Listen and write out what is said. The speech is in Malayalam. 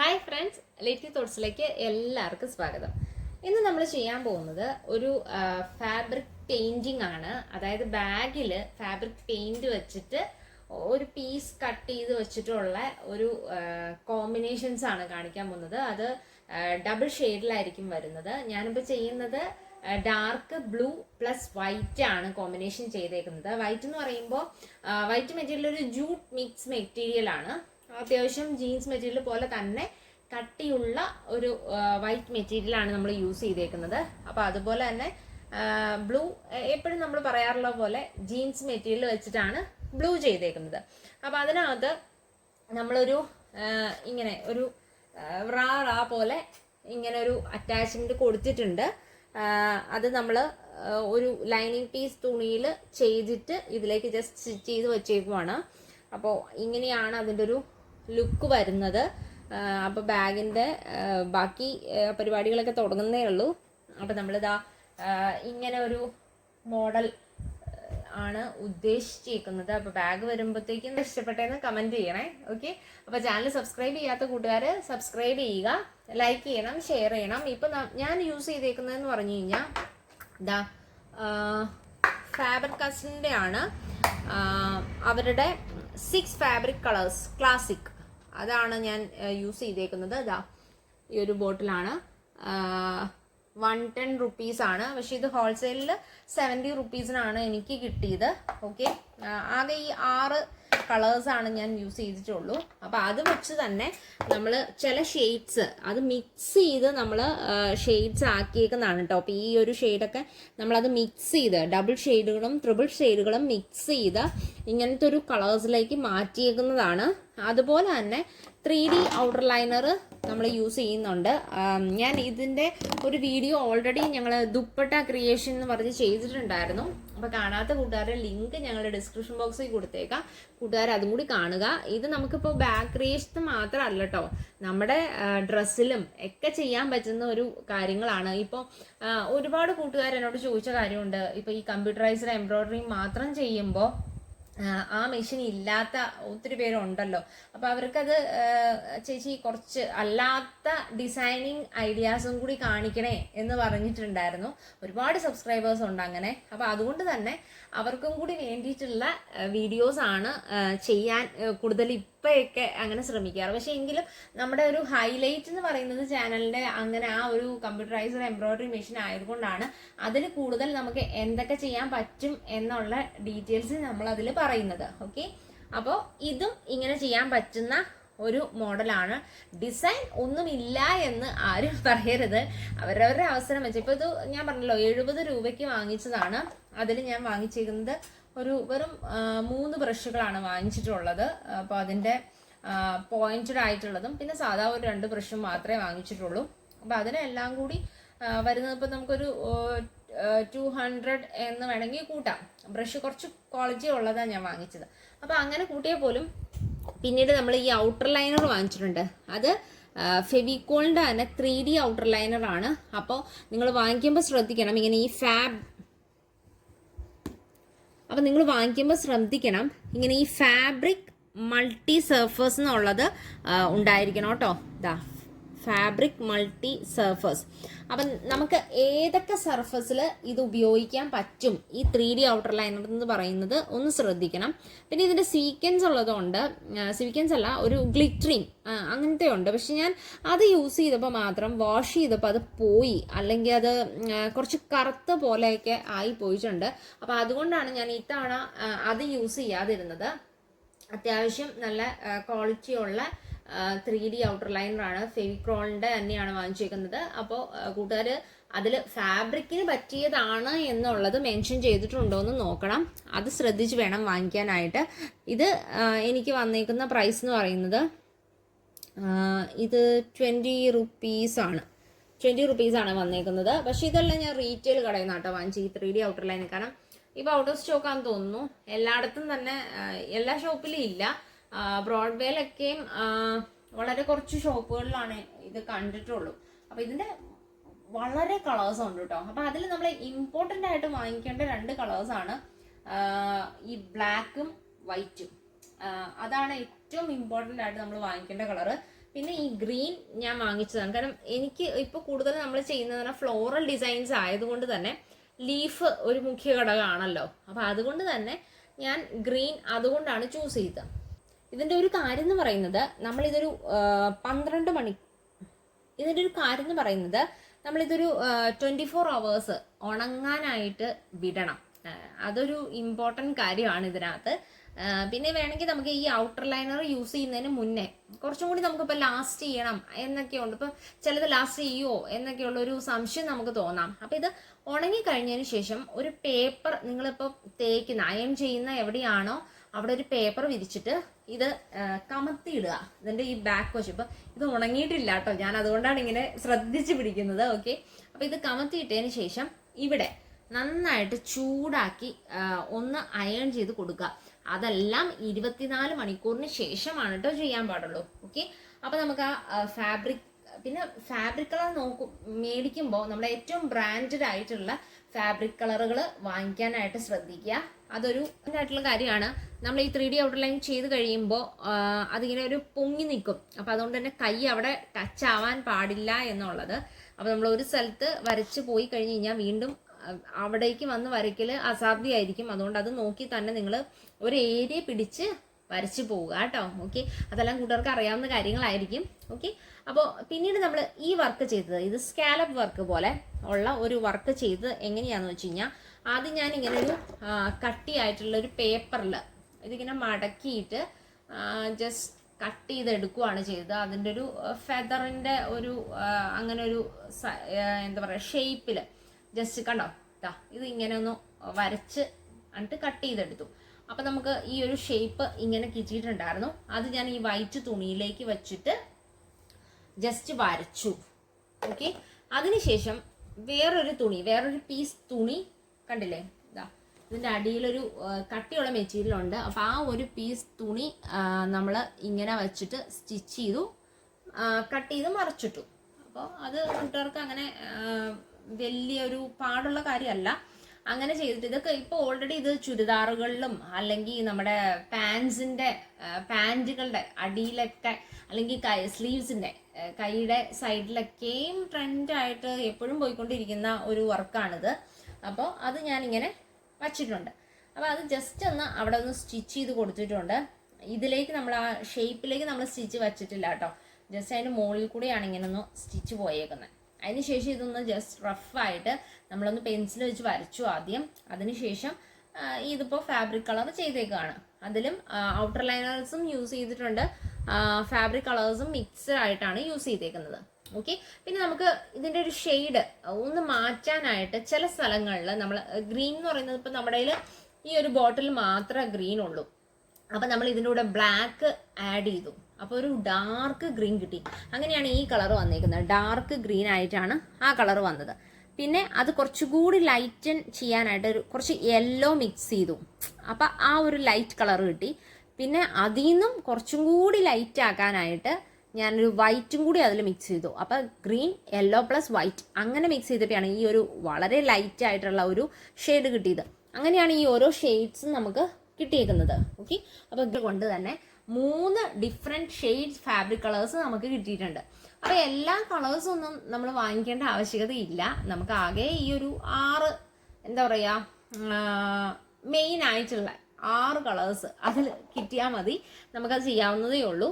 ഹായ് ഫ്രണ്ട്സ് ലേറ്റി തോട്ട്സിലേക്ക് എല്ലാവർക്കും സ്വാഗതം. ഇന്ന് നമ്മൾ ചെയ്യാൻ പോകുന്നത് ഒരു ഫാബ്രിക് പെയിന്റിംഗ് ആണ്. അതായത് ബാഗിൽ ഫാബ്രിക് പെയിന്റ് വെച്ചിട്ട് ഒരു പീസ് കട്ട് ചെയ്ത് വെച്ചിട്ടുള്ള ഒരു കോമ്പിനേഷൻസ് ആണ് കാണിക്കാൻ പോകുന്നത്. അത് ഡബിൾ ഷെയ്ഡിലായിരിക്കും വരുന്നത്. ഞാനിപ്പോൾ ചെയ്യുന്നത് ഡാർക്ക് ബ്ലൂ പ്ലസ് വൈറ്റ് ആണ് കോമ്പിനേഷൻ ചെയ്തേക്കുന്നത്. വൈറ്റ് എന്ന് പറയുമ്പോൾ വൈറ്റ് മെറ്റീരിയൽ ഒരു ജൂട്ട് മിക്സ് മെറ്റീരിയൽ ആണ്. അത്യാവശ്യം ജീൻസ് മെറ്റീരിയൽ പോലെ തന്നെ കട്ടിയുള്ള ഒരു വൈറ്റ് മെറ്റീരിയൽ ആണ് നമ്മൾ യൂസ് ചെയ്തേക്കുന്നത്. അപ്പോൾ അതുപോലെ തന്നെ ബ്ലൂ എപ്പോഴും നമ്മൾ പറയാറുള്ള പോലെ ജീൻസ് മെറ്റീരിയൽ വെച്ചിട്ടാണ് ബ്ലൂ ചെയ്തേക്കുന്നത്. അപ്പോൾ അതിനകത്ത് നമ്മളൊരു ഇങ്ങനെ ഒരു റാ റാ പോലെ ഇങ്ങനെ ഒരു അറ്റാച്ച്മെന്റ് കൊടുത്തിട്ടുണ്ട് അത് നമ്മൾ ഒരു ലൈനിങ് പീസ് തുണിയിൽ ചെയ്തിട്ട് ഇതിലേക്ക് ജസ്റ്റ് സ്റ്റിച്ച് ചെയ്ത് വെച്ചേക്കുവാണ്. അപ്പോൾ ഇങ്ങനെയാണ് അതിന്റെ ഒരു ലുക്ക് വരുന്നത്. അപ്പോൾ ബാഗിന്റെ ബാക്കി പരിപാടികളൊക്കെ തുടങ്ങുന്നേ ഉള്ളൂ. അപ്പോൾ നമ്മളിതാ ഇങ്ങനെ ഒരു മോഡൽ ആണ് ഉദ്ദേശിച്ചിരിക്കുന്നത്. അപ്പോൾ ബാഗ് വരുമ്പോഴത്തേക്കും ഇഷ്ടപ്പെട്ടെന്ന് കമന്റ് ചെയ്യണേ. ഓക്കെ അപ്പോൾ ചാനൽ സബ്സ്ക്രൈബ് ചെയ്യാത്ത കൂട്ടുകാർ സബ്സ്ക്രൈബ് ചെയ്യുക. ലൈക്ക് ചെയ്യണം ഷെയർ ചെയ്യണം. ഇപ്പം ഞാൻ യൂസ് ചെയ്തേക്കുന്നതെന്ന് പറഞ്ഞു കഴിഞ്ഞാൽ ഇതാ ഫാബ്രിക് കസിന്റെ ആണ് അവരുടെ സിക്സ് ഫാബ്രിക് കളേഴ്സ് ക്ലാസിക് അതാണ് ഞാൻ യൂസ് ചെയ്തേക്കുന്നത്. അതാ ഈ ഒരു ബോട്ടിലാണ്. വൺ ടെൻ റുപ്പീസ് ആണ്. പക്ഷെ ഇത് ഹോൾസെയിലിൽ സെവന്റി റുപ്പീസിനാണ് എനിക്ക് കിട്ടിയത്. ഓക്കെ ആകെ ഈ ആറ് കളേഴ്സ് ആണ് ഞാൻ യൂസ് ചെയ്തിട്ടുള്ളൂ. അപ്പോൾ അത് വെച്ച് തന്നെ നമ്മൾ ചില ഷെയ്ഡ്സ് അത് മിക്സ് ചെയ്ത് നമ്മൾ ഷെയ്ഡ്സ് ആക്കിയേക്കുന്നതാണ് കേട്ടോ അപ്പോൾ ഈ ഒരു ഷെയ്ഡൊക്കെ നമ്മളത് മിക്സ് ചെയ്ത് ഡബിൾ ഷെയ്ഡുകളും ട്രിപ്പിൾ ഷെയ്ഡുകളും മിക്സ് ചെയ്ത് ഇങ്ങനത്തെ ഒരു കളേഴ്സിലേക്ക് മാറ്റിയേക്കുന്നതാണ്. അതുപോലെ തന്നെ ത്രീ ഡി ഔട്ടർ ലൈനർ നമ്മൾ യൂസ് ചെയ്യുന്നുണ്ട്. ഞാൻ ഇതിന്റെ ഒരു വീഡിയോ ഓൾറെഡി ഞങ്ങൾ ദുപ്പട്ട ക്രിയേഷൻ എന്ന് പറഞ്ഞ് ചെയ്തിട്ടുണ്ടായിരുന്നു. അപ്പോൾ കാണാത്ത കൂട്ടുകാരുടെ ലിങ്ക് ഞങ്ങളുടെ ഡിസ്ക്രിപ്ഷൻ ബോക്സിൽ കൊടുത്തേക്കാം. കൂട്ടുകാർ അതും കൂടി കാണുക. ഇത് നമുക്കിപ്പോൾ ബാക്ക് ക്രിയേഷൻ മാത്രമല്ല കേട്ടോ നമ്മുടെ ഡ്രസ്സിലും ഒക്കെ ചെയ്യാൻ പറ്റുന്ന ഒരു കാര്യങ്ങളാണ്. ഇപ്പോൾ ഒരുപാട് കൂട്ടുകാർ എന്നോട് ചോദിച്ച കാര്യമുണ്ട്. ഇപ്പോൾ ഈ കമ്പ്യൂട്ടറൈസ്ഡ് എംബ്രോയ്ഡറി മാത്രം ചെയ്യുമ്പോൾ ആ മെഷീൻ ഇല്ലാത്ത ഒത്തിരി പേരുണ്ടല്ലോ. അപ്പൊ അവർക്കത് ചേച്ചി കുറച്ച് അല്ലാത്ത ഡിസൈനിങ് ഐഡിയാസും കൂടി കാണിക്കണേ എന്ന് പറഞ്ഞിട്ടുണ്ടായിരുന്നു. ഒരുപാട് സബ്സ്ക്രൈബേഴ്സ് ഉണ്ട് അങ്ങനെ. അപ്പൊ അതുകൊണ്ട് തന്നെ അവർക്കും കൂടി വേണ്ടിയിട്ടുള്ള വീഡിയോസ് ആണ് ചെയ്യാൻ കൂടുതൽ ഇപ്പോഴൊക്കെ അങ്ങനെ ശ്രമിക്കാറ്. പക്ഷെ എങ്കിലും നമ്മുടെ ഒരു ഹൈലൈറ്റ് എന്ന് പറയുന്നത് ചാനലിന്റെ അങ്ങനെ ആ ഒരു കമ്പ്യൂട്ടറൈസ്ഡ് എംബ്രോയിഡറി മെഷീൻ ആയതുകൊണ്ടാണ് അതിൽ കൂടുതൽ നമുക്ക് എന്തൊക്കെ ചെയ്യാൻ പറ്റും എന്നുള്ള ഡീറ്റെയിൽസ് നമ്മൾ അതിൽ പറയുന്നത്. ഓക്കെ അപ്പോൾ ഇതും ഇങ്ങനെ ചെയ്യാൻ പറ്റുന്ന ഒരു മോഡലാണ്. ഡിസൈൻ ഒന്നുമില്ല എന്ന് ആരും പറയരുത്. അവരവരുടെ അവസരം വെച്ച്. ഇപ്പോൾ ഇത് ഞാൻ പറഞ്ഞല്ലോ എഴുപത് രൂപയ്ക്ക് വാങ്ങിച്ചതാണ്. അതിൽ ഞാൻ വാങ്ങിച്ചിരിക്കുന്നത് ഒരു വെറും മൂന്ന് ബ്രഷുകളാണ് വാങ്ങിച്ചിട്ടുള്ളത്. അപ്പോൾ അതിന്റെ പോയിന്റഡ് ആയിട്ടുള്ളതും പിന്നെ സാധാ ഒരു രണ്ട് ബ്രഷും മാത്രമേ വാങ്ങിച്ചിട്ടുള്ളൂ. അപ്പോൾ അതിനെല്ലാം കൂടി വരുന്നത് ഇപ്പോൾ നമുക്കൊരു ടു ഹൺഡ്രഡ് എന്ന് വേണമെങ്കിൽ കൂട്ടാം. ബ്രഷ് കുറച്ച് ക്വാളിറ്റി ഉള്ളതാണ് ഞാൻ വാങ്ങിച്ചത്. അപ്പോൾ അങ്ങനെ കൂട്ടിയാൽ പോലും പിന്നീട് നമ്മൾ ഈ ഔട്ടർ ലൈനർ വാങ്ങിച്ചിട്ടുണ്ട്. അത് ഫെവിക്കോളിന്റെ തന്നെ ത്രീ ഡി ഔട്ടർ ആണ്. അപ്പോൾ നിങ്ങൾ വാങ്ങിക്കുമ്പോൾ ശ്രദ്ധിക്കണം. ഇങ്ങനെ ഈ ഫാബ് അപ്പം നിങ്ങൾ വാങ്ങിക്കുമ്പോൾ ശ്രദ്ധിക്കണം. ഇങ്ങനെ ഈ ഫാബ്രിക് മൾട്ടി സർഫേഴ്സ് എന്നുള്ളത് ഉണ്ടായിരിക്കണം കേട്ടോ. ഇതാ ഫാബ്രിക് മൾട്ടി സർഫസ്. അപ്പം നമുക്ക് ഏതൊക്കെ സർഫസിൽ ഇത് ഉപയോഗിക്കാൻ പറ്റും? ഈ ത്രീ ഡി ഔട്ടർ ലൈനർ എന്ന് പറയുന്നത് ഒന്ന് ശ്രദ്ധിക്കണം. പിന്നെ ഇതിന്റെ സീക്വൻസ് ഉള്ളതുകൊണ്ട് സീക്വൻസ് അല്ല ഒരു ഗ്ലിറ്ററിങ് അങ്ങനത്തെ ഉണ്ട് പക്ഷെ ഞാൻ അത് യൂസ് ചെയ്തപ്പോൾ മാത്രം വാഷ് ചെയ്തപ്പോൾ അത് പോയി. അല്ലെങ്കിൽ അത് കുറച്ച് കറുത്ത പോലെയൊക്കെ ആയി പോയിട്ടുണ്ട്. അപ്പോൾ അതുകൊണ്ടാണ് ഞാൻ ഇത്തവണ അത് യൂസ് ചെയ്യാതിരുന്നത്. അത്യാവശ്യം നല്ല ക്വാളിറ്റി ഉള്ള ത്രീ ഡി ഔട്ടർ ലൈനറാണ് ഫെവിക്രോളിന്റെ തന്നെയാണ് വാങ്ങിച്ചേക്കുന്നത്. അപ്പോൾ കൂട്ടുകാർ അതിൽ ഫാബ്രിക്കിന് പറ്റിയതാണ് എന്നുള്ളത് മെൻഷൻ ചെയ്തിട്ടുണ്ടോ എന്ന് നോക്കണം. അത് ശ്രദ്ധിച്ച് വേണം വാങ്ങിക്കാനായിട്ട്. ഇത് എനിക്ക് വന്നേക്കുന്ന പ്രൈസ് എന്ന് പറയുന്നത് ഇത് ട്വന്റി റുപ്പീസ് ആണ്. ട്വന്റി റുപ്പീസ് ആണ് വന്നേക്കുന്നത്. പക്ഷേ ഇതെല്ലാം ഞാൻ റീറ്റെയിൽ കടയിൽ നിന്നാട്ടോ വാങ്ങിച്ചു ഈ ത്രീ ഡി ഔട്ടർ ലൈൻ കാരണം ഇപ്പോൾ ഔട്ട് ഓഫ് സ്റ്റോക്ക് ആണെന്ന് തോന്നുന്നു. എല്ലായിടത്തും തന്നെ എല്ലാ ഷോപ്പിലും ഇല്ല. ബ്രോഡ്വേയിലൊക്കെയും വളരെ കുറച്ച് ഷോപ്പുകളിലാണ് ഇത് കണ്ടിട്ടുള്ളൂ. അപ്പോൾ ഇതിന്റെ വളരെ കളേഴ്സ് ഉണ്ട് കേട്ടോ അപ്പോൾ അതിൽ നമ്മൾ ഇമ്പോർട്ടന്റ് ആയിട്ട് വാങ്ങിക്കേണ്ട രണ്ട് കളേഴ്സാണ് ഈ ബ്ലാക്കും വൈറ്റും. അതാണ് ഏറ്റവും ഇമ്പോർട്ടന്റ് ആയിട്ട് നമ്മൾ വാങ്ങിക്കേണ്ട കളറ്. പിന്നെ ഈ ഗ്രീൻ ഞാൻ വാങ്ങിച്ചതാണ്. കാരണം എനിക്ക് ഇപ്പോൾ കൂടുതൽ നമ്മൾ ചെയ്യുന്നത് ഫ്ലോറൽ ഡിസൈൻസ് ആയതുകൊണ്ട് തന്നെ ലീഫ് ഒരു മുഖ്യ ഘടകമാണല്ലോ. അപ്പോൾ അതുകൊണ്ട് തന്നെ ഞാൻ ഗ്രീൻ അതുകൊണ്ടാണ് ചൂസ് ചെയ്തത്. ഇതിന്റെ ഒരു കാര്യം എന്ന് പറയുന്നത് നമ്മളിതൊരു പന്ത്രണ്ട് മണി ഇതിന്റെ ഒരു കാര്യം എന്ന് പറയുന്നത് നമ്മളിതൊരു ട്വന്റി ഫോർ അവേഴ്സ് ഉണങ്ങാനായിട്ട് വിടണം. അതൊരു ഇമ്പോർട്ടന്റ് കാര്യമാണ് ഇതിനകത്ത്. പിന്നെ വേണമെങ്കിൽ നമുക്ക് ഈ ഔട്ടർ ലൈനർ യൂസ് ചെയ്യുന്നതിന് മുന്നേ കുറച്ചും കൂടി നമുക്കിപ്പോൾ ലാസ്റ്റ് ചെയ്യണം എന്നൊക്കെയുണ്ട്. ഇപ്പം ചിലത് ലാസ്റ്റ് ചെയ്യുമോ എന്നൊക്കെയുള്ള ഒരു സംശയം നമുക്ക് തോന്നാം. അപ്പം ഇത് ഉണങ്ങി കഴിഞ്ഞതിന് ശേഷം ഒരു പേപ്പർ നിങ്ങളിപ്പോൾ തേക്കുന്ന അയം ചെയ്യുന്ന എവിടെയാണോ അവിടെ ഒരു പേപ്പർ വിരിച്ചിട്ട് ഇത് കമത്തിയിടുക. ഇതിന്റെ ഈ ബാക്ക് വശം. ഇപ്പൊ ഇത് ഉണങ്ങിയിട്ടില്ല കേട്ടോ ഞാൻ അതുകൊണ്ടാണ് ഇങ്ങനെ ശ്രദ്ധിച്ച് പിടിക്കുന്നത്. ഓക്കെ അപ്പൊ ഇത് കമത്തിയിട്ടതിന് ശേഷം ഇവിടെ നന്നായിട്ട് ചൂടാക്കി ഒന്ന് അയൺ ചെയ്ത് കൊടുക്കുക. അതെല്ലാം ഇരുപത്തിനാല് മണിക്കൂറിന് ശേഷമാണ് കേട്ടോ ചെയ്യാൻ പാടുള്ളൂ. ഓക്കെ അപ്പൊ നമുക്ക് ആ ഫാബ്രിക് പിന്നെ ഫാബ്രിക് കളർ നോക്കും മേടിക്കുമ്പോൾ നമ്മുടെ ഏറ്റവും ബ്രാൻഡഡ് ആയിട്ടുള്ള ഫാബ്രിക് കളറുകൾ വാങ്ങിക്കാനായിട്ട് ശ്രദ്ധിക്കുക. അതൊരു ആയിട്ടുള്ള കാര്യമാണ്. നമ്മൾ ഈ ത്രീ ഡി ഔട്ട്ലൈൻ ചെയ്ത് കഴിയുമ്പോൾ അതിങ്ങനെ ഒരു പൊങ്ങി നിൽക്കും അപ്പോൾ അതുകൊണ്ട് തന്നെ കൈ അവിടെ ടച്ച് ആവാൻ പാടില്ല എന്നുള്ളത്. അപ്പോൾ നമ്മൾ ഒരു സ്ഥലത്ത് വരച്ച് പോയി കഴിഞ്ഞ് കഴിഞ്ഞാൽ വീണ്ടും അവിടേക്ക് വന്ന് വരയ്ക്കൽ അസാധ്യമായിരിക്കും. അതുകൊണ്ട് അത് നോക്കി തന്നെ നിങ്ങൾ ഒരു ഏരിയ പിടിച്ച് വരച്ച് പോവുക കേട്ടോ. ഓക്കെ അതെല്ലാം കൂട്ടുകാർക്ക് അറിയാവുന്ന കാര്യങ്ങളായിരിക്കും. ഓക്കെ അപ്പോൾ പിന്നീട് നമ്മൾ ഈ വർക്ക് ചെയ്തത് ഇത് സ്കാലപ്പ് വർക്ക് പോലെ ഉള്ള ഒരു വർക്ക് ചെയ്ത് എങ്ങനെയാണെന്ന് വെച്ച് കഴിഞ്ഞാൽ ആദ്യം ഞാൻ ഇങ്ങനെ ഒരു കട്ടിയായിട്ടുള്ള ഒരു പേപ്പറിൽ ഇതിങ്ങനെ മടക്കിയിട്ട് ജസ്റ്റ് കട്ട് ചെയ്തെടുക്കുകയാണ് ചെയ്തത്. അതിന്റെ ഒരു ഫെദറിന്റെ ഒരു അങ്ങനെ ഒരു എന്താ പറയുക ഷേപ്പിൽ ജസ്റ്റ് കണ്ടോ? ഇതാ ഇത് ഇങ്ങനെ ഒന്ന് വരച്ച് എന്നിട്ട് കട്ട് ചെയ്തെടുത്തു. അപ്പം നമുക്ക് ഈ ഒരു ഷേപ്പ് ഇങ്ങനെ കിട്ടിയിട്ടുണ്ടായിരുന്നു. അത് ഞാൻ ഈ വൈറ്റ് തുണിയിലേക്ക് വെച്ചിട്ട് ജസ്റ്റ് വരച്ചു. ഓക്കെ അതിനുശേഷം വേറൊരു തുണി വേറൊരു പീസ് തുണി കണ്ടില്ലേ? ഇതാ. ഇതിന്റെ അടിയിലൊരു കട്ടിയുള്ള മെറ്റീരിയൽ ഉണ്ട് അപ്പോൾ ആ ഒരു പീസ് തുണി നമ്മൾ ഇങ്ങനെ വെച്ചിട്ട് സ്റ്റിച്ച് ചെയ്തു കട്ട് ചെയ്ത് മറച്ചിട്ടു. അപ്പോൾ അത് കൂട്ടുകാർക്ക് അങ്ങനെ വലിയൊരു പാടുള്ള കാര്യമല്ല. അങ്ങനെ ചെയ്തിട്ട് ഇതൊക്കെ ഇപ്പോൾ ഓൾറെഡി ഇത് ചുരിദാറുകളിലും അല്ലെങ്കിൽ നമ്മുടെ പാൻസിന്റെ പാന്റുകളുടെ അടിയിലൊക്കെ അല്ലെങ്കിൽ കൈ സ്ലീവ്സിന്റെ കൈയുടെ സൈഡിലൊക്കെയും ട്രെൻഡായിട്ട് എപ്പോഴും പോയിക്കൊണ്ടിരിക്കുന്ന ഒരു വർക്കാണിത് അപ്പോൾ അത് ഞാനിങ്ങനെ വച്ചിട്ടുണ്ട്. അപ്പോൾ അത് ജസ്റ്റ് ഒന്ന് അവിടെ ഒന്ന് സ്റ്റിച്ച് ചെയ്ത് കൊടുത്തിട്ടുണ്ട്. ഇതിലേക്ക് നമ്മൾ ആ ഷേപ്പിലേക്ക് നമ്മൾ സ്റ്റിച്ച് വച്ചിട്ടില്ല കേട്ടോ. ജസ്റ്റ് അതിന്റെ മുകളിൽ കൂടെയാണ് ഇങ്ങനെ ഒന്ന് സ്റ്റിച്ച് പോയേക്കുന്നത് അതിനുശേഷം ഇതൊന്ന് ജസ്റ്റ് റഫായിട്ട് നമ്മളൊന്ന് പെൻസിൽ വെച്ച് വരച്ചു ആദ്യം. അതിനുശേഷം ഇതിപ്പോൾ ഫാബ്രിക് കളർ ചെയ്തേക്കാണ്. അതിലും ഔട്ടർ ലൈനേഴ്സും യൂസ് ചെയ്തിട്ടുണ്ട്. ഫാബ്രിക് കളേഴ്സും മിക്സ്ഡ് ആയിട്ടാണ് യൂസ് ചെയ്തേക്കുന്നത്. ഓക്കെ പിന്നെ നമുക്ക് ഇതിന്റെ ഒരു ഷെയ്ഡ് ഒന്ന് മാറ്റാനായിട്ട് ചില സ്ഥലങ്ങളിൽ നമ്മൾ ഗ്രീൻ എന്ന് പറയുന്നത് ഇപ്പം നമ്മുടെ കയ്യിൽ ഈ ഒരു ബോട്ടിൽ മാത്രമേ ഗ്രീൻ ഉള്ളൂ. അപ്പം നമ്മൾ ഇതിന്റെ കൂടെ ബ്ലാക്ക് ആഡ് ചെയ്തു. അപ്പോൾ ഒരു ഡാർക്ക് ഗ്രീൻ കിട്ടി. അങ്ങനെയാണ് ഈ കളർ വന്നിരിക്കുന്നത് ഡാർക്ക് ഗ്രീൻ ആയിട്ടാണ് ആ കളർ വന്നത്. പിന്നെ അത് കുറച്ചുകൂടി ലൈറ്റൻ ചെയ്യാനായിട്ട് ഒരു കുറച്ച് യെല്ലോ മിക്സ് ചെയ്തു. അപ്പം ആ ഒരു ലൈറ്റ് കളർ കിട്ടി. പിന്നെ അതിൽ നിന്നും കുറച്ചും കൂടി ലൈറ്റ് ആക്കാനായിട്ട് ഞാനൊരു വൈറ്റും കൂടി അതിൽ മിക്സ് ചെയ്തു. അപ്പോൾ ഗ്രീൻ യെല്ലോ പ്ലസ് വൈറ്റ് അങ്ങനെ മിക്സ് ചെയ്തപ്പോഴാണ് ഈ ഒരു വളരെ ലൈറ്റ് ആയിട്ടുള്ള ഒരു ഷെയ്ഡ് കിട്ടിയത്. അങ്ങനെയാണ് ഈ ഓരോ ഷെയ്ഡ്സും നമുക്ക് കിട്ടിയേക്കുന്നത്. ഓക്കെ അപ്പോൾ ഇതുകൊണ്ട് തന്നെ മൂന്ന് ഡിഫറെന്റ് ഷെയ്ഡ്സ് ഫാബ്രിക് കളേഴ്സ് നമുക്ക് കിട്ടിയിട്ടുണ്ട്. അപ്പോൾ എല്ലാ കളേഴ്സും ഒന്നും നമ്മൾ വാങ്ങിക്കേണ്ട ആവശ്യകതയില്ല. നമുക്ക് ആകെ ഈ ഒരു ആറ് എന്താ പറയുക മെയിൻ ആയിട്ടുള്ള ആറ് കളേഴ്സ് അതിൽ കിട്ടിയാൽ മതി. നമുക്കത് ചെയ്യാവുന്നതേ ഉള്ളൂ.